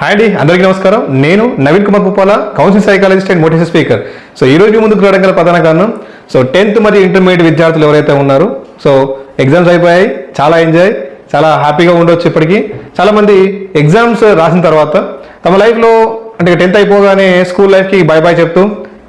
Hi అండి అందరికీ నమస్కారం. నేను Naveen Kumar Puppala council psychologist and motivation speaker so ఈ రోజు ముందుకు రావడం గల ప్రధాన కారణం సో టెన్త్ మరియు ఇంటర్మీడియట్ విద్యార్థులు ఎవరైతే ఉన్నారో సో ఎగ్జామ్స్ అయిపోయాయి చాలా ఎంజాయ్ చాలా హ్యాపీగా ఉండొచ్చు ఇప్పటికీ. చాలామంది ఎగ్జామ్స్ రాసిన తర్వాత తమ లైఫ్లో అంటే టెన్త్ అయిపోగానే స్కూల్ లైఫ్కి బాయ్ బాయ్ చెప్తూ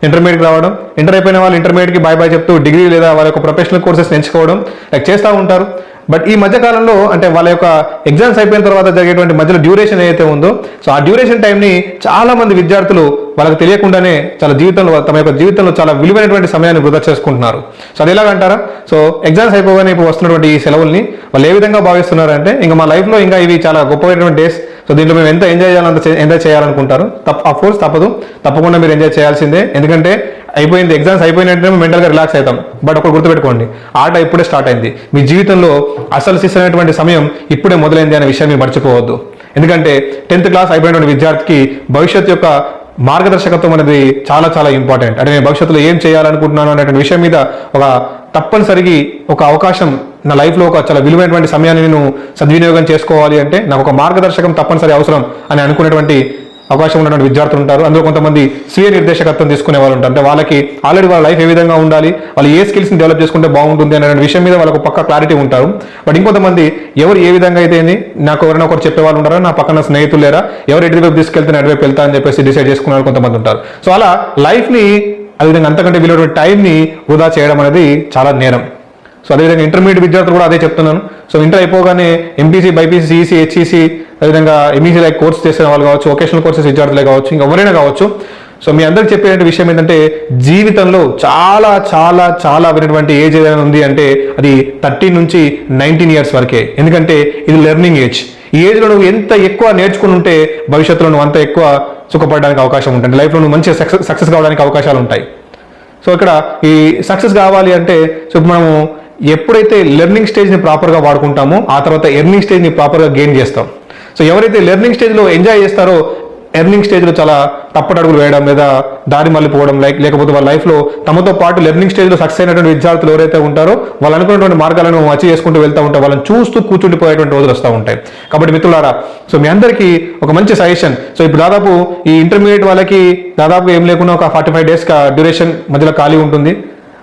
ఇంటర్మీడియట్ రావడం ఇంటర్ అయిపోయిన వాళ్ళు ఇంటర్మీడియట్కి బాయ్ బాయ్ చెప్తూ డిగ్రీ లేదా వాళ్ళ యొక్క ప్రొఫెషనల్ కోర్సెస్ ఎంచుకోవడం లైక్ చేస్తూ ఉంటారు. బట్ ఈ మధ్య కాలంలో అంటే వాళ్ళ యొక్క ఎగ్జామ్స్ అయిపోయిన తర్వాత జరిగేటువంటి మధ్యలో డ్యూరేషన్ ఏదైతే ఉందో సో ఆ డ్యూరేషన్ టైంని చాలా మంది విద్యార్థులు వాళ్ళకి తెలియకుండానే చాలా జీవితంలో తమ యొక్క జీవితంలో చాలా విలువైనటువంటి సమయాన్ని వృధా చేసుకుంటున్నారు. సో అది ఎలాగంటారా? సో ఎగ్జామ్స్ అయిపోగానే ఇప్పుడు వస్తున్నటువంటి ఈ సెలవుల్ని వాళ్ళు ఏ విధంగా భావిస్తున్నారంటే ఇంకా మా లైఫ్లో ఇంకా ఇవి చాలా గొప్పమైనటువంటి డేస్ సో దీంట్లో మేము ఎంత ఎంజాయ్ చేయాలంత ఎంజాయ్ చేయాలనుకుంటారు? తప్ప అఫ్ కోర్స్ తప్పదు. తప్పకుండా మీరు ఎంజాయ్ చేయాల్సిందే. ఎందుకంటే అయిపోయింది ఎగ్జామ్స్ అయిపోయినట్టే మెంటల్గా రిలాక్స్ అవుతాం. బట్ ఒకటి గుర్తుపెట్టుకోండి ఆట ఇప్పుడే స్టార్ట్ అయింది. మీ జీవితంలో అసలు శిస్తున్నటువంటి సమయం ఇప్పుడే మొదలైంది అనే విషయాన్ని మర్చిపోవద్దు. ఎందుకంటే టెన్త్ క్లాస్ అయిపోయినటువంటి విద్యార్థికి భవిష్యత్తు యొక్క మార్గదర్శకత్వం అనేది చాలా చాలా ఇంపార్టెంట్ అంటే నేను భవిష్యత్తులో ఏం చేయాలనుకుంటున్నాను అనేటువంటి విషయం మీద ఒక తప్పనిసరిగా ఒక అవకాశం నా లైఫ్లో ఒక చాలా విలువైనటువంటి సమయాన్ని నేను సద్వినియోగం చేసుకోవాలి అంటే నాకు ఒక మార్గదర్శకం తప్పనిసరి అవసరం అని అనుకునేటువంటి అవకాశం ఉన్నటువంటి విద్యార్థులు ఉంటారు. అందులో కొంతమంది స్వీయ నిర్దేశకత్వం తీసుకునే వాళ్ళు ఉంటారు. అంటే వాళ్ళకి ఆల్రెడీ వాళ్ళ లైఫ్ ఏ విధంగా ఉండాలి వాళ్ళు ఏ స్కిల్స్ని డెవలప్ చేసుకుంటే బాగుంటుంది అనే విషయం మీద వాళ్ళకు పక్క క్లారిటీ ఉంటారు. బట్ ఇంకొంతమంది ఎవరు ఏ విధంగా అయితే నాకు ఎవరైనా ఒకరు చెప్పే వాళ్ళు ఉంటారా నా పక్కన స్నేహితులు లేరా ఎవరు ఎటువైపు తీసుకెళ్తే ఎటువైపు వెళ్తా అని చెప్పేసి డిసైడ్ చేసుకునే వాళ్ళు కొంతమంది ఉంటారు. సో అలా లైఫ్ని అదేవిధంగా అంతకంటే విలువైన టైంని వృధా చేయడం అనేది చాలా నేరం. సో అదేవిధంగా ఇంటర్మీడియట్ విద్యార్థులు కూడా అదే చెప్తున్నాను. సో ఇంటర్ అయిపోగానే ఎంపీసీ బైపీసీ సిఈసీ హెచ్ఈసీ అదేవిధంగా ఎంఈసీ లైక్ కోర్స్ చేసిన వాళ్ళు కావచ్చు వొకేషనల్ కోర్సెస్ విద్యార్థులే కావచ్చు ఇంకా ఎవరైనా కావచ్చు. సో మీ అందరికి చెప్పేటువంటి విషయం ఏంటంటే జీవితంలో చాలా చాలా చాలా వినటువంటి ఏజ్ ఏదైనా ఉంది అంటే అది థర్టీన్ నుంచి నైన్టీన్ ఇయర్స్ వరకే. ఎందుకంటే ఇది లెర్నింగ్ ఏజ్ ఈ ఏజ్లో నువ్వు ఎంత ఎక్కువ నేర్చుకుని ఉంటే భవిష్యత్తులో నువ్వు అంత ఎక్కువ సుఖపడడానికి అవకాశం ఉంటుంది. లైఫ్లో నువ్వు మంచిగా సక్సెస్ సక్సెస్ కావడానికి అవకాశాలు ఉంటాయి. సో ఇక్కడ ఈ సక్సెస్ కావాలి అంటే సో మనము ఎప్పుడైతే లెర్నింగ్ స్టేజ్ని ప్రాపర్గా వాడుకుంటామో ఆ తర్వాత ఎర్నింగ్ స్టేజ్ని ప్రాపర్గా గెయిన్ చేస్తాం. సో ఎవరైతే లెర్నింగ్ స్టేజ్లో ఎంజాయ్ చేస్తారో ఎర్నింగ్ స్టేజ్లో చాలా తప్పటడుగులు వేయడం లేదా దారి మళ్ళీపోవడం లైక్ లేకపోతే వాళ్ళ లైఫ్లో తమతో పాటు లెర్నింగ్ స్టేజ్లో సక్సెస్ అయినటువంటి విద్యార్థులు ఎవరైతే ఉంటారో వాళ్ళు అనుకున్నటువంటి మార్గాలను అచీవ్ చేసుకుంటూ వెళ్తూ ఉంటారు. వాళ్ళని చూస్తూ కూర్చుండిపోయేటువంటి రోజులు వస్తూ ఉంటాయి. కాబట్టి మిత్రులారా సో మీ అందరికీ ఒక మంచి సజెషన్ సో ఇప్పుడు దాదాపు ఈ ఇంటర్మీడియట్ వాళ్ళకి దాదాపు ఏం లేకుండా ఒక ఫార్టీ ఫైవ్ డేస్ డ్యూరేషన్ మధ్యలో ఖాళీ ఉంటుంది.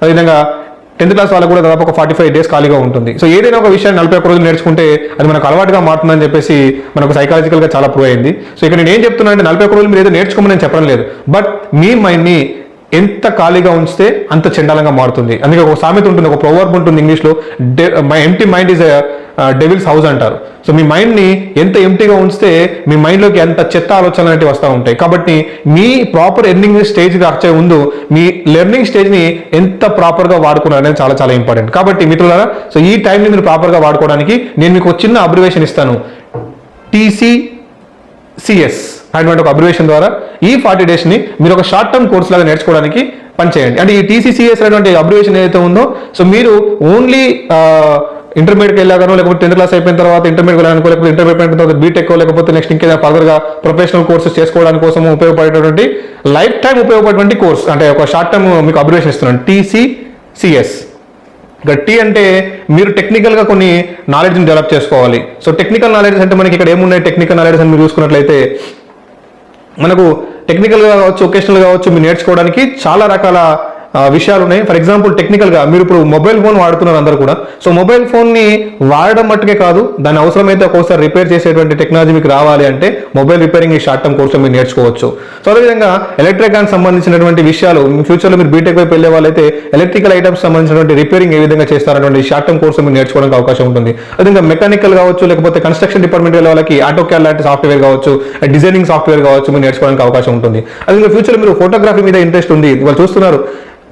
అదేవిధంగా టెన్త్ క్లాస్ వాళ్ళకు కూడా దాదాపు ఒక ఫార్టీ ఫైవ్ డేస్ ఖాళీగా ఉంటుంది. సో ఏదైనా ఒక విషయాన్ని నలభై ఒక్క రోజులు నేర్చుకుంటే అది మనకు అలవాటుగా మారుతుందని చెప్పేసి మనకు సైకాలజికల్గా చాలా ప్రూవ్ అయింది. సో ఇక్కడ నేను ఏం చెప్తున్నా అంటే నలభై ఒక్క రోజులు మీరు ఏదో నేర్చుకోమని నేను చెప్పడం లేదు. బట్ మీ మైండ్ని ఎంత ఖాళీగా ఉంచితే అంత చండాలంగా మారుతుంది. అందుకే ఒక సామెత ఉంటుంది ఒక ప్రొవర్బ్ ఉంటుంది ఇంగ్లీష్లో my empty mind is devil's house అంటారు. సో మీ మైండ్ని ఎంత ఎంటీగా ఉంచితే మీ మైండ్లోకి ఎంత చెత్త ఆలోచనలు అనేవి వస్తూ ఉంటాయి. కాబట్టి మీ ప్రాపర్ ఎర్నింగ్ స్టేజ్కి వచ్చే ముందు మీ లెర్నింగ్ స్టేజ్ని ఎంత ప్రాపర్గా వాడుకున్నారు అనేది చాలా చాలా ఇంపార్టెంట్ కాబట్టి మిత్రులారా సో ఈ టైంని మీరు ప్రాపర్గా వాడుకోవడానికి నేను మీకు చిన్న అబ్రివేషన్ ఇస్తాను. టీసీ సిఎస్ అనేటువంటి ఒక అబ్రివేషన్ ద్వారా ఈ ఫార్టీ డేస్ని మీరు ఒక షార్ట్ టర్మ్ కోర్స్ లాగా నేర్చుకోవడానికి పనిచేయండి. అంటే ఈ టీసీసీఎస్ అనేటువంటి అబ్రివేషన్ ఏదైతే ఉందో సో మీరు ఓన్లీ ఇంటర్మీడియట్కి వెళ్ళాగానో లేకపోతే టెన్త్ క్లాస్ అయిపోయిన తర్వాత ఇంటర్మీడియట్ వెళ్ళాలనుకో లేకపోతే ఇంటర్మీడియట్ అయిన తర్వాత బీటెక్ లేకపోతే నెక్స్ట్ ఇంకేదైనా ఫర్దర్గా ప్రొఫెషనల్ కోర్సెస్ చేసుకోవడానికి కోసం ఉపయోగపడేటువంటి లైఫ్ టైం ఉపయోగపడేటువంటి కోర్స్ అంటే ఒక షార్ట్ టర్మ్ మీకు అబ్రివేషన్ ఇస్తున్నాను. టీసీసీఎస్ ఇక టీ అంటే మీరు టెక్నికల్గా కొన్ని నాలెడ్జ్ని డెవలప్ చేసుకోవాలి. సో టెక్నికల్ నాలెడ్జ్ అంటే మనకి ఇక్కడ ఏమున్నాయి? టెక్నికల్ నాలెడ్జ్ అని మీరు చూసుకున్నట్లయితే మనకు టెక్నికల్గా కావచ్చు ఒకేషనల్ కావచ్చు మీరు నేర్చుకోవడానికి చాలా రకాల విషయాలు ఉన్నాయి ఫర్ ఎగ్జాంపుల్ టెక్నికల్గా మీరు ఇప్పుడు మొబైల్ ఫోన్ వాడుతున్నారు అందరూ కూడా. సో మొబైల్ ఫోన్ని వాడడం మట్టుకే కాదు దాని అవసరమైతే ఒక్కోసారి రిపేర్ చేసేటువంటి టెక్నాలజీ మీకు రావాలి అంటే మొబైల్ రిపేరింగ్ ఈ షార్ట్ టర్మ్ కోర్సులో మీరు నేర్చుకోవచ్చు. సో అదేవిధంగా ఎలక్ట్రికానికి సంబంధించినటువంటి విషయాలు మీ ఫ్యూచర్లో మీరు బీటెక్ వైపు వెళ్ళే వాళ్ళైతే ఎలక్ట్రికల్ ఐటమ్స్ సంబంధించినటువంటి రిపేరింగ్ ఏ విధంగా చేస్తారనేటువంటి షార్ట్ టర్మ్ కోర్సు మీరు నేర్చుకోవడానికి అవకాశం ఉంటుంది. అదేవిధంగా మెకానికల్ కావచ్చు లేకపోతే కన్స్ట్రక్షన్ డిపార్ట్మెంట్ వెళ్ళే వాళ్ళకి ఆటోక్యాల్ లాంటి సాఫ్ట్వేర్ కావచ్చు డిజైనింగ్ సాఫ్ట్వేర్ కావచ్చు మీరు నేర్చుకోవడానికి అవకాశం ఉంటుంది. అదేవిధంగా ఫ్యూచర్ మీరు ఫోటోగ్రఫీ మీద ఇంట్రెస్ట్ ఉంది. వాళ్ళు చూస్తున్నారు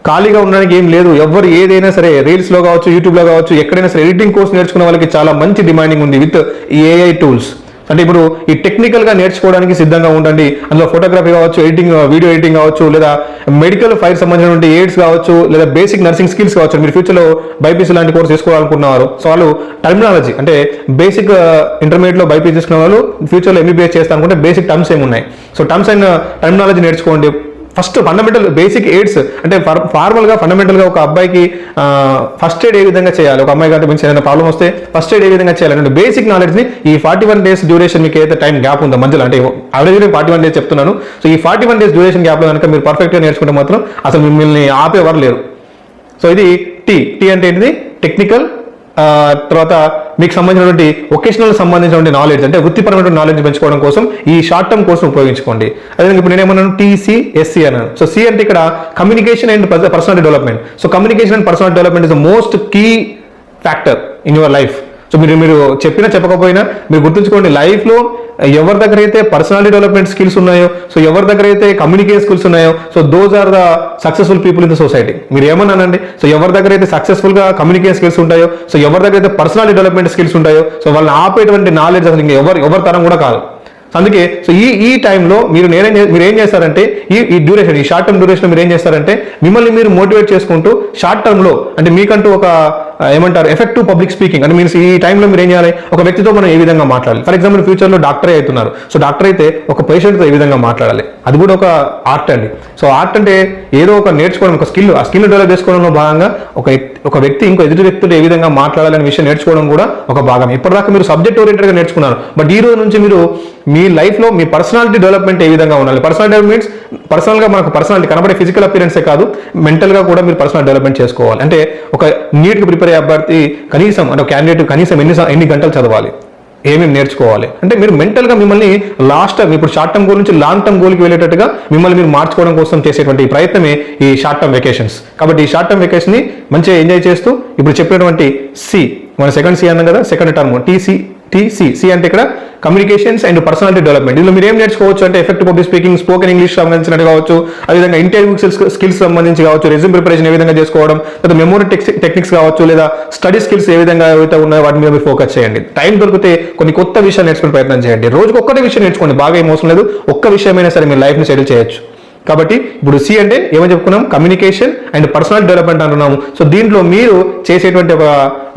ఖాళీగా ఉండడానికి ఏం లేదు. ఎవరు ఏదైనా సరే రీల్స్లో కావచ్చు యూట్యూబ్లో కావచ్చు ఎక్కడైనా సరే ఎడిటింగ్ కోర్స్ నేర్చుకున్న వాళ్ళకి చాలా మంచి డిమాండింగ్ ఉంది విత్ ఏఐ టూల్స్ అంటే ఇప్పుడు ఈ టెక్నికల్గా నేర్చుకోవడానికి సిద్ధంగా ఉండండి. అందులో ఫోటోగ్రఫీ కావచ్చు ఎడిటింగ్ వీడియో ఎడిటింగ్ కావచ్చు లేదా మెడికల్ ఫైర్ సంబంధించినటువంటి ఎయిడ్స్ కావచ్చు లేదా బేసిక్ నర్సింగ్ స్కిల్స్ కావచ్చు. మీరు ఫ్యూచర్లో బైపీసీ లాంటి కోర్స్ తీసుకోవాలనుకున్నారు సో వాళ్ళు టర్మినాలజీ అంటే బేసిక్ ఇంటర్మీడియట్లో బైపీసీ తీసుకున్న వాళ్ళు ఫ్యూచర్లో ఎంబీబీఎస్ చేస్తా అనుకుంటే బేసిక్ టర్మ్స్ ఏమి ఉన్నాయి సో టర్మ్స్ అండ్ టర్మినాలజీ నేర్చుకోండి. ఫస్ట్ ఫండమెంటల్ బేసిక్ ఎయిడ్స్ అంటే ఫార్మల్గా ఫండమెంటల్గా ఒక అబ్బాయికి ఫస్ట్ ఎయిడ్ ఏ విధంగా చేయాలి? ఒక అమ్మాయి కంటే మంచి ఏదైనా ప్రాబ్లం వస్తే ఫస్ట్ ఎయిడ్ ఏ విధంగా చేయాలి? అంటే బేసిక్ నాలెడ్జ్ని ఈ ఫార్టీ వన్ డేస్ డ్యూరేషన్ మీకు ఏదైతే టైం గ్యాప్ ఉందో మధ్యలో అంటే అవరేజ్ ఫార్టీ వన్ డేస్ చెప్తున్నాను. సో ఈ ఫార్టీ వన్ డేస్ డ్యూరేషన్ గ్యాప్లో కనుక మీరు పర్ఫెక్ట్గా నేర్చుకుంటే మాత్రం అసలు మిమ్మల్ని ఆపేవారు లేరు. సో ఇది టీ టీ అంటే ఏంటిది? టెక్నికల్ తర్వాత మీకు సంబంధించినటువంటి ఒకేషనల్ సంబంధించినటువంటి నాలెడ్జ్ అంటే వృత్తిపరమైన నాలెడ్జ్ పెంచుకోవడం కోసం ఈ షార్ట్ టర్మ్ కోసం ఉపయోగించుకోండి. అదేవిధంగా ఇప్పుడు నేనేమన్నాను టీసీ ఎస్సీ అన్నాను. సో సి అంటే ఇక్కడ communication and personal development so communication and personal development is the most key factor in your life so మీరు మీరు చెప్పినా చెప్పకపోయినా మీరు గుర్తుంచుకోండి లైఫ్లో ఎవరి దగ్గర అయితే పర్సనాలిటీ డెవలప్మెంట్ స్కిల్స్ ఉన్నాయో సో ఎవరి దగ్గర అయితే కమ్యూనికేషన్ స్కిల్స్ ఉన్నాయో so those are the successful people in the society మీరు ఏమన్నానండి? సో ఎవరి దగ్గర అయితే సక్సెస్ఫుల్గా కమ్యూనికేషన్ స్కిల్స్ ఉంటాయో సో ఎవరి దగ్గర అయితే పర్సనాలిటీ డెవలప్మెంట్ స్కిల్స్ ఉంటాయో సో వాళ్ళని ఆపేటువంటి నాలెడ్జ్ అసలు ఇంకా ఎవరు ఎవరి తరం కూడా కాదు. అందుకే సో ఈ ఈ టైంలో మీరు నేనేం మీరు ఏం చేస్తారంటే ఈ ఈ డ్యూరేషన్ ఈ షార్ట్ టర్మ్ డ్యూరేషన్ మీరు ఏం చేస్తారంటే మిమ్మల్ని మీరు మోటివేట్ చేసుకుంటూ షార్ట్ టర్మ్లో అంటే మీకంటూ ఒక ఏమంటారు ఎఫెక్టివ్ పబ్లిక్ స్పీకింగ్ అంటే మీన్స్ ఈ టైంలో మీరు ఏం చేయాలి? ఒక వ్యక్తితో మనం ఏ విధంగా మాట్లాడాలి? ఫర్ ఎగ్జాంపుల్ ఫ్యూచర్లో డాక్టరే అవుతున్నారు. సో డాక్టర్ అయితే ఒక పేషెంట్తో ఏ విధంగా మాట్లాడాలి? అది కూడా ఒక ఆర్ట్ అండి. సో ఆర్ట్ అంటే ఏదో ఒక నేర్చుకోవడం ఒక స్కిల్ ఆ స్కిల్ డెవలప్ చేసుకోవడంలో భాగంగా ఒక వ్యక్తి- ఒక వ్యక్తి ఇంకో ఎదుటి వ్యక్తులు ఏ విధంగా మాట్లాడాలనే విషయం నేర్చుకోవడం కూడా ఒక భాగం. ఇప్పటిదాకా మీరు సబ్జెక్ట్ ఓరియంటెడ్గా నేర్చుకున్నారు. బట్ ఈ రోజు నుంచి మీరు మీ లైఫ్లో మీ పర్సనాలిటీ డెవలప్మెంట్ ఏ విధంగా ఉండాలి? పర్సనల్ డెవలప్మెంట్స్ పర్సనల్గా మనకు పర్సనాలిటీ కనబడే ఫిజికల్ అపిరెన్సే కాదు మెంటల్గా కూడా మీరు పర్సనల్ డెవలప్మెంట్ చేసుకోవాలి. అంటే ఒక నీట్గా ప్రిపేర్ అయ్యే అభ్యర్థి కనీసం అంటే క్యాండిడేట్ కనీసం ఎన్ని ఎన్ని గంటలు చదవాలి? ఏమేమి నేర్చుకోవాలి? అంటే మీరు మెంటల్గా మిమ్మల్ని లాస్ట్ టర్మ్ ఇప్పుడు షార్ట్ టర్మ్ గోల్ నుంచి లాంగ్ టర్మ్ గోల్కి వెళ్ళేటట్టుగా మిమ్మల్ని మీరు మార్చుకోవడం కోసం చేసేటువంటి ఈ ప్రయత్నమే ఈ షార్ట్ టర్మ్ వెకేషన్స్ కాబట్టి ఈ షార్ట్ టర్మ్ వెకేషన్ని మంచిగా ఎంజాయ్ చేస్తూ ఇప్పుడు చెప్పినటువంటి సి మన సెకండ్ సి అన్నాం కదా second term TC TC C అంటే ఇక్కడ కమ్యూనికేషన్స్ అండ్ పర్సనాలిటీ డెవలప్మెంట్ ఇందులో మీరు ఏం నేర్చుకోవచ్చు అంటే effect public speaking spoken English సంబంధించినట్టు కావచ్చు అదేవిధంగా ఇంటర్వ్యూ స్కిల్స్ సంబంధించి కావచ్చు రెజ్యూమ్ ప్రిపరేషన్ ఏ విధంగా చేసుకోవడం లేదా మెమోరీ టెక్నిక్స్ కావచ్చు లేదా స్టడీ స్కిల్స్ ఏ విధంగా ఏవైతే ఉన్నాయో వాటి మీద మీరు ఫోకస్ చేయండి. టైం దొరికితే కొన్ని కొత్త విషయాలు నేర్చుకునే ప్రయత్నం చేయండి. రోజుకు ఒక్కటే విషయం నేర్చుకోండి. బాగా ఏం లేదు. ఒక్క విషయమైనా సరే మీ లైఫ్ని సెటిల్ చేయొచ్చు. కాబట్టి ఇప్పుడు సి అంటే ఏమని చెప్పుకున్నాం? కమ్యూనికేషన్ అండ్ పర్సనల్ డెవలప్మెంట్ అంటున్నాము. సో దీంట్లో మీరు చేసేటువంటి ఒక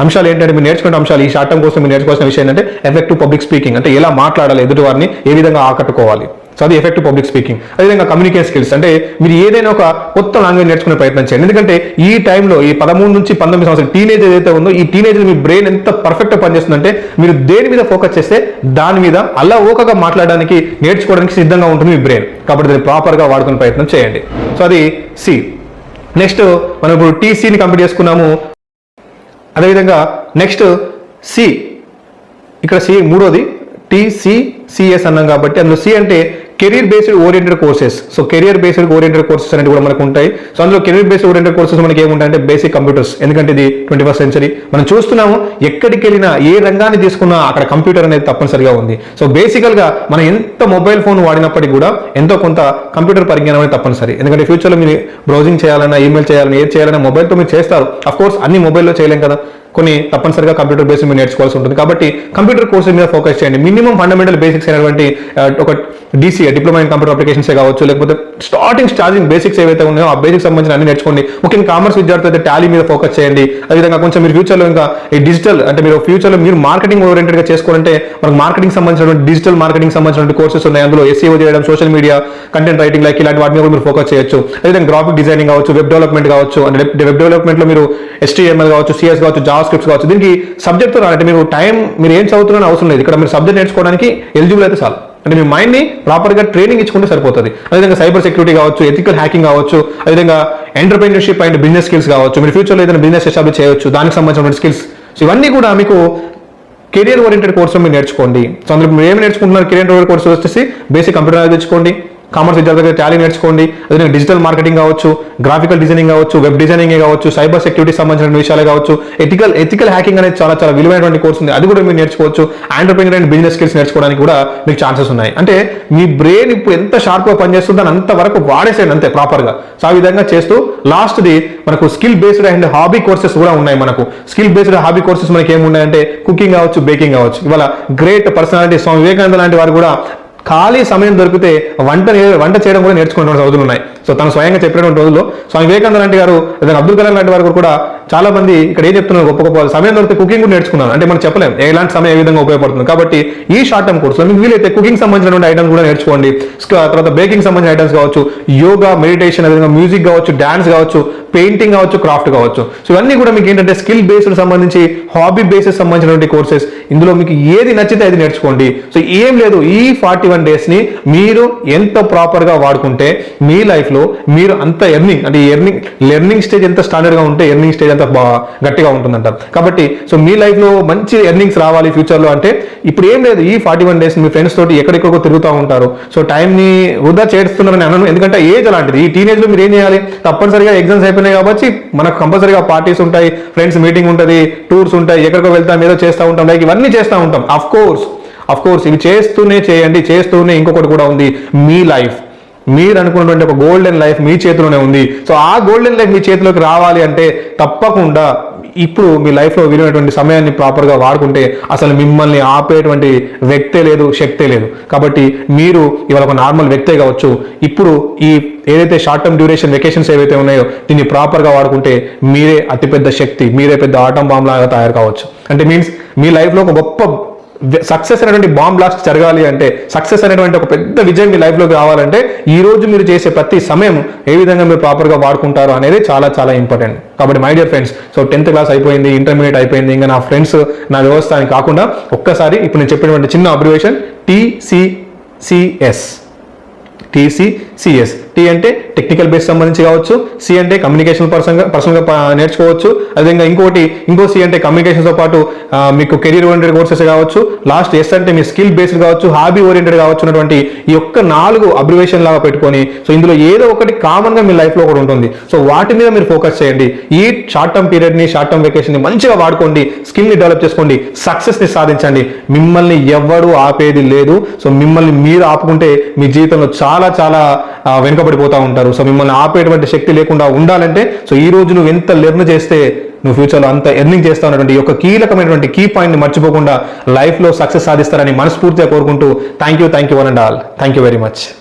అంశాలు ఏంటంటే మీరు నేర్చుకునే అంశాలు ఈ షార్ట్ టర్మ్ కోసం మీరు నేర్చుకోవాల్సిన విషయం ఏంటంటే ఎఫెక్టివ్ పబ్లిక్ స్పీకింగ్ అంటే ఎలా మాట్లాడాలి ఎదుటి వారిని ఏ విధంగా ఆకట్టుకోవాలి. సో అది ఎఫెక్టివ్ పబ్లిక్ స్పీకింగ్ అదేవిధంగా కమ్యూనికేట్ స్కిల్స్ అంటే మీరు ఏదైనా ఒక కొత్త లాంగ్వేజ్ నేర్చుకునే ప్రయత్నం చేయండి. ఎందుకంటే ఈ టైంలో ఈ పదమూడు నుంచి పంతొమ్మిది సంవత్సరాలు టీనేజ్ ఏదైతే ఉందో ఈ టీనేజ్ మీ బ్రెయిన్ ఎంత పర్ఫెక్ట్గా పనిచేస్తుందంటే మీరు దేని మీద ఫోకస్ చేస్తే దాని మీద అలా ఓకగా మాట్లాడడానికి నేర్చుకోవడానికి సిద్ధంగా ఉంటుంది మీ బ్రెయిన్ కాబట్టి దాన్ని ప్రాపర్గా వాడుకునే ప్రయత్నం చేయండి. సో అది సి నెక్స్ట్ మనం ఇప్పుడు టీసీని కంప్లీట్ చేసుకున్నాము. అదేవిధంగా నెక్స్ట్ సి ఇక్కడ సి మూడోది. టీసీసీఎస్ అన్నాం కాబట్టి అందులో సి అంటే career based oriented courses so career based oriented courses అనేవి కూడా మనకు ఉంటాయి. సో అందులో కెరీర్ బేస్డ్ ఓరియంటెడ్ కోర్సెస్ మనకి ఏముంటాయంటే బేసిక్ కంప్యూటర్స్ ఎందుకంటే ఇది ట్వంటీ ఫస్ట్ సెంచరీ మనం చూస్తున్నాము ఎక్కడికి వెళ్ళినా ఏ రంగాన్ని తీసుకున్నా అక్కడ కంప్యూటర్ అనేది తప్పనిసరిగా ఉంది. సో బేసికల్గా మనం ఎంత మొబైల్ ఫోన్ వాడినప్పటికీ కూడా ఎంతో కొంత కంప్యూటర్ పరిజ్ఞానం అనేది తప్పనిసరి. ఎందుకంటే ఫ్యూచర్లో మీరు బ్రౌజింగ్ చేయాలన్నా ఈమెయిల్ చేయాలన్నా ఏది చేయాలన్నా మొబైల్తో మీరు చేస్తారు. అఫ్ కోర్స్ అన్ని మొబైల్లో చేయలేం కదా. కొన్ని తప్పనిసరిగా కంప్యూటర్ బేస్ మీరు నేర్చుకోవాల్సి ఉంటుంది. కాబట్టి కంప్యూటర్ కోర్సెస్ మీద ఫోకస్ చేయండి. మినిమం ఫండమెంటల్ బేసిక్స్ అయినటువంటి uh, ఒక డీసీఏ డిప్లొమా ఇన్ కంప్యూటర్ అప్లికేషన్సే కావచ్చు లేకపోతే స్టార్టింగ్ స్టార్టింగ్ బేసిక్స్ ఏవైతే ఉన్నాయో ఆ బేసిక్స్ సంబంధించిన అన్ని నేర్చుకోండి. ముఖ్యంగా కామర్స్ విద్యార్థులు అయితే టాలీ మీద ఫోకస్ చేయండి. అదేవిధంగా కొంచెం మీరు ఫ్యూచర్లో ఇంకా ఈ డిజిటల్ అంటే మీరు ఫ్యూచర్లో మీరు మార్కెటింగ్ ఓరియంటెడ్గా చేసుకోవాలంటే మనకు మార్కెటింగ్ సంబంధించినటువంటి డిజిటల్ మార్కెటింగ్ సంబంధించినటువంటి కోర్సెస్ ఉన్నాయి. అందులో ఎస్ఈఓ చేయడం social media content writing like ఇలాంటి వాటి మీద కూడా మీరు ఫోకస్ చేయొచ్చు. అదేవిధంగా గ్రాఫిక్ డిజైనింగ్ కావచ్చు వెబ్ డెవలప్మెంట్ కావచ్చు అంటే వెబ్ డెవలప్మెంట్లో మీరు ఎస్టీఎంఎల్ కావచ్చు సిఎస్ కావచ్చు జావా స్క్రిప్ట్స్ కావచ్చు. దీనికి సబ్జెక్ట్ అంటే మీరు టైం మీరు ఏం చదువుతున్నారో అవసరం లేదు. ఇక్కడ మీరు సబ్జెక్ట్ నేర్చుకోవడానికి ఎలిజిబుల్ అయితే చాలు. అంటే మీ మైండ్ని ప్రాపర్గా ట్రైనింగ్ ఇచ్చుకుంటే సరిపోతుంది. అదేవిధంగా సైబర్ సెక్యూరిటీ కావచ్చు ఎథికల్ హ్యాకింగ్ కావచ్చు అదేవిధంగా ఎంటర్ప్రీనర్షిప్ అండ్ బిజినెస్ స్కిల్స్ కావచ్చు. మీరు ఫ్యూచర్లో ఏదైనా బిజినెస్ ఎస్టాబ్లిష్ చేయవచ్చు దానికి సంబంధించిన స్కిల్స్. సో ఇవన్నీ కూడా మీకు కెరియర్ ఓరియంటెడ్ కోర్సు మీరు నేర్చుకోండి. సో అందులో మీరు ఏమి నేర్చుకుంటున్నారు? కెరియర్ ఓరియంటెడ్ కోర్సు వచ్చేసి బేసిక్ కంప్యూటర్ నాలెడ్జ్ తెచ్చుకోండి. కామర్స్ విద్యార్థులకు టాలీ నేర్చుకోండి. అదే డిజిటల్ మార్కెటింగ్ కావచ్చు గ్రాఫికల్ డిజైనింగ్ కావచ్చు వెబ్ డిజైనింగ్ కావచ్చు సైబర్ సెక్యూరిటీ సంబంధించిన విషయాలు కావచ్చు. ఎథికల్ ఎథికల్ హ్యాకింగ్ అనేది చాలా చాలా విలువైనటువంటి కోర్స్ ఉంది. అది కూడా మీరు నేర్చుకోవచ్చు. ఆంటర్ప్రీనియర్ అండ్ బిజినెస్ స్కిల్స్ నేర్చుకోవడానికి కూడా మీకు ఛాన్సెస్ ఉన్నాయి. అంటే మీ బ్రెయిన్ ఇప్పుడు ఎంత షార్ప్గా పనిచేస్తుందో అంత వరకు వాడేసేయండి అంతే ప్రాపర్గా సో ఆ విధంగా చేస్తూ లాస్ట్ది మనకు skill based and hobby courses కూడా ఉన్నాయి మనకు. స్కిల్ బేస్డ్ హాబీ కోర్సెస్ మనకి ఏమున్నాయంటే కుకింగ్ కావచ్చు బేకింగ్ కావచ్చు. ఇవాళ గ్రేట్ పర్సనాలిటీ స్వామి వివేకానంద లాంటి వారు కూడా ఖాళీ సమయం దొరికితే వంట వంట చేయడం కూడా నేర్చుకుంటున్న రోజులు ఉన్నాయి. సో తను స్వయంగా చెప్పినటువంటి రోజుల్లో స్వామి వివేకానంద లాంటి గారు లేదా అబ్దుల్ కలాం లాంటి వారు కూడా చాలా మంది ఇక్కడ ఏం చెప్తున్నారు గొప్ప గొప్ప సమయం దొరికితే కుకింగ్ కూడా నేర్చుకున్నాను అంటే మనం చెప్పలేం. ఎలాంటి సమయం ఏ విధంగా ఉపయోగపడుతుంది? కాబట్టి ఈ షార్ట్ టర్మ్ కోర్సులో మీకు వీలైతే కుకింగ్ సంబంధించినటువంటి ఐటమ్స్ కూడా నేర్చుకోండి. తర్వాత బేకింగ్ సంబంధించిన ఐటమ్స్ కావచ్చు యోగా మెడిటేషన్ అదేవిధంగా మ్యూజిక్ కావచ్చు డాన్స్ కావచ్చు పెయింటింగ్ కావచ్చు క్రాఫ్ట్ కావచ్చు. సో ఇవన్నీ కూడా మీకు ఏంటంటే స్కిల్ బేస్డ్ సంబంధించి హాబీ బేసిస్ సంబంధించినటువంటి కోర్సెస్ ఇందులో మీకు ఏది నచ్చితే అది నేర్చుకోండి. సో ఏం లేదు ఈ ఫార్టీ వన్ డేస్ని మీరు ఎంత ప్రాపర్గా వాడుకుంటే మీ లైఫ్ స్టేజ్లో మీరు అంత ఎర్నింగ్ అంటే ఎర్నింగ్ లెర్నింగ్ స్టేజ్ ఎంత స్టాండర్డ్గా ఉంటే ఎర్నింగ్ స్టేజ్ అంత బాగా గట్టిగా ఉంటుందంట. కాబట్టి సో మీ లైఫ్లో మంచి ఎర్నింగ్స్ రావాలి ఫ్యూచర్లో అంటే ఇప్పుడు ఏం లేదు ఈ ఫార్టీ వన్ డేస్ మీ ఫ్రెండ్స్ తోటి ఎక్కడెక్కడికో తిరుగుతూ ఉంటారు. సో టైం ని వృధా చేస్తున్నారని అనను. ఎందుకంటే ఏజ్ అలాంటిది. ఈ టీనేజ్లో మీరు ఏం చేయాలి? తప్పనిసరిగా ఎగ్జామ్స్ అయిపోయినాయి కాబట్టి మనకు కంపల్సరీగా పార్టీస్ ఉంటాయి ఫ్రెండ్స్ మీటింగ్ ఉంటుంది టూర్స్ ఉంటాయి ఎక్కడికో వెళ్తాం ఏదో చేస్తూ ఉంటాం లైక్ ఇవన్నీ చేస్తూ ఉంటాం. అఫ్ కోర్స్ అఫ్ కోర్స్ ఇవి చేస్తూనే చేయండి చేస్తూనే ఇంకొకటి కూడా ఉంది. మీ లైఫ్ మీరు అనుకున్నటువంటి ఒక గోల్డెన్ లైఫ్ మీ చేతిలోనే ఉంది. సో ఆ గోల్డెన్ లైఫ్ మీ చేతిలోకి రావాలి అంటే తప్పకుండా ఇప్పుడు మీ లైఫ్లో విలువైనటువంటి సమయాన్ని ప్రాపర్గా వాడుకుంటే అసలు మిమ్మల్ని ఆపేటువంటి వ్యక్తే లేదు శక్తే లేదు. కాబట్టి మీరు ఇవాళ ఒక నార్మల్ వ్యక్తే కావచ్చు. ఇప్పుడు ఈ ఏదైతే షార్ట్ టర్మ్ డ్యూరేషన్ వెకేషన్స్ ఏవైతే ఉన్నాయో దీన్ని ప్రాపర్గా వాడుకుంటే మీరే అతిపెద్ద శక్తి మీరే పెద్ద ఆటం బాంబ్ లాగా తయారు కావచ్చు. అంటే మీన్స్ మీ లైఫ్లో ఒక గొప్ప సక్సెస్ అనేటువంటి బాంబ్ బ్లాస్ట్ జరగాలి అంటే సక్సెస్ అనేటువంటి ఒక పెద్ద విజయం మీ లైఫ్లోకి రావాలంటే ఈ రోజు మీరు చేసే ప్రతి సమయం ఏ విధంగా మీరు ప్రాపర్గా వాడుకుంటారు అనేది చాలా చాలా ఇంపార్టెంట్ కాబట్టి my dear friends so tenth class అయిపోయింది ఇంటర్మీడియట్ అయిపోయింది ఇంకా నా ఫ్రెండ్స్ నా వ్యవస్థ అని కాకుండా ఒక్కసారి ఇప్పుడు నేను చెప్పినటువంటి చిన్న అబ్రివేషన్ టీసీసీఎస్ టీసీసీఎస్ టీ అంటే టెక్నికల్ బేస్ సంబంధించి కావచ్చు సి అంటే కమ్యూనికేషన్ పర్సన్గా పర్సనల్గా నేర్చుకోవచ్చు. అదేవిధంగా ఇంకోటి ఇంకో సి అంటే కమ్యూనికేషన్తో పాటు మీకు కెరీర్ ఓరియంటెడ్ కోర్సెస్ కావచ్చు లాస్ట్ ఎస్ అంటే మీ స్కిల్ బేస్డ్ కావచ్చు హాబీ ఓరియంటెడ్ కావచ్చు ఉన్నటువంటి ఈ యొక్క నాలుగు అబ్రివేషన్ లాగా పెట్టుకొని సో ఇందులో ఏదో ఒకటి కామన్గా మీ లైఫ్లో కూడా ఉంటుంది. సో వాటి మీద మీరు ఫోకస్ చేయండి. ఈ షార్ట్ టర్మ్ పీరియడ్ని షార్ట్ టర్మ్ వెకేషన్ని మంచిగా వాడుకోండి స్కిల్ని డెవలప్ చేసుకోండి సక్సెస్ని సాధించండి. మిమ్మల్ని ఎవ్వడు ఆపేది లేదు. సో మిమ్మల్ని మీరు ఆపుకుంటే మీ జీవితంలో చాలా చాలా చాలా వెనుకబడిపోతూ ఉంటారు. సో మిమ్మల్ని ఆపేటువంటి శక్తి లేకుండా ఉండాలంటే సో ఈ రోజు నువ్వు ఎంత లెర్న్ చేస్తే నువ్వు ఫ్యూచర్లో అంత ఎర్నింగ్ చేస్తా ఉన్నటువంటి యొక్క కీలకమైనటువంటి కీ పాయింట్ని మర్చిపోకుండా లైఫ్లో సక్సెస్ సాధిస్తారని మనస్ఫూర్తిగా కోరుకుంటూ thank you thank you one and all. Thank you very much.